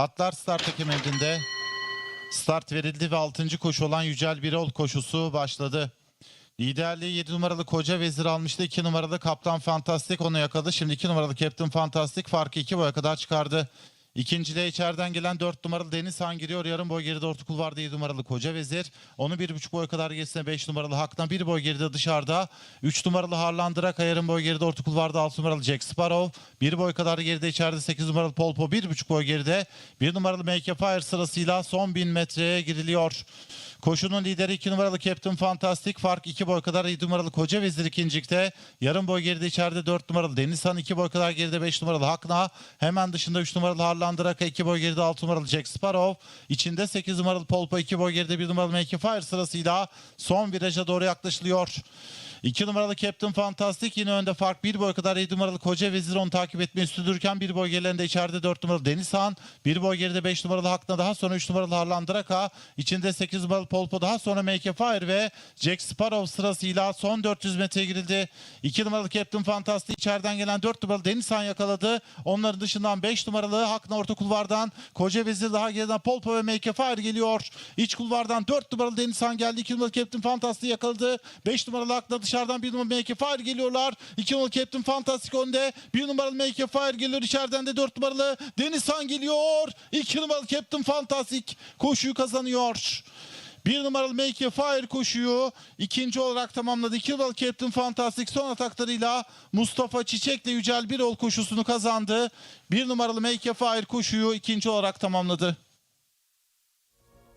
Atlar start hakem emrinde. Start verildi ve 6. koşu olan Yücel Birol koşusu başladı. Liderliği 7 numaralı Koca Vezir almıştı. 2 numaralı Kaptan Fantastik onu yakaladı. Şimdi 2 numaralı Captain Fantastik farkı 2 boya kadar çıkardı. İkinciliğe içeriden gelen 4 numaralı Deniz Han giriyor. Yarım boy geride orta kulvarda 7 numaralı Koca Vezir. Onu 1,5 boy kadar gerisine 5 numaralı Hak'tan 1 boy geride dışarıda. 3 numaralı Harlandıraka yarım boy geride orta kulvarda 6 numaralı Jack Sparrow. 1 boy kadar geride içeride 8 numaralı Polpo 1,5 boy geride. 1 numaralı Make Fire sırasıyla son 1000 metreye giriliyor. Koşunun lideri 2 numaralı Captain Fantastic. Fark 2 boy kadar 7 numaralı Koca Vezir ikincilikte. Yarım boy geride içeride 4 numaralı Denizhan 2 boy kadar geride 5 numaralı Hakna. Hemen dışında 3 numaralı Harlandıraka 2 boy geride 6 numaralı Jack Sparrow. İçinde 8 numaralı Polpo 2 boy geride 1 numaralı Make Fire sırasıyla son viraja doğru yaklaşılıyor. 2 numaralı Captain Fantastic yine önde fark 1 boy kadar 7 numaralı Koca Vezir onu takip etmeyi sürdürürken 1 boy gerilerinde içeride 4 numaralı Denizhan 1 boy geride 5 numaralı Hakna daha sonra 3 numaralı Harlandıraka içinde 8 numaralı Polpo daha sonra Make Fire ve Jack Sparrow sırasıyla son 400 metreye girildi. 2 numaralı Captain Fantastic içeriden gelen 4 numaralı Denizhan yakaladı. Onların dışından 5 numaralı Hakna orta kulvardan Koca Vezir daha geriden Polpo ve Make Fire geliyor. İç kulvardan 4 numaralı Denizhan geldi. 2 numaralı Captain Fantastic yakaladı. 5 numaralı Hakna dışarıdan 1 numaralı Make Fire geliyorlar. 2 numaralı Captain Fantastic önde. 1 numaralı Make Fire geliyor. İçeriden de 4 numaralı Denizhan geliyor. 2 numaralı Captain Fantastic koşuyu kazanıyor. Bir numaralı Make Fire koşuyu ikinci olarak tamamladı. İki numaralı Captain Fantastic son ataklarıyla Mustafa Çiçek'le Yücel Birol koşusunu kazandı. Bir numaralı Make Fire koşuyu ikinci olarak tamamladı.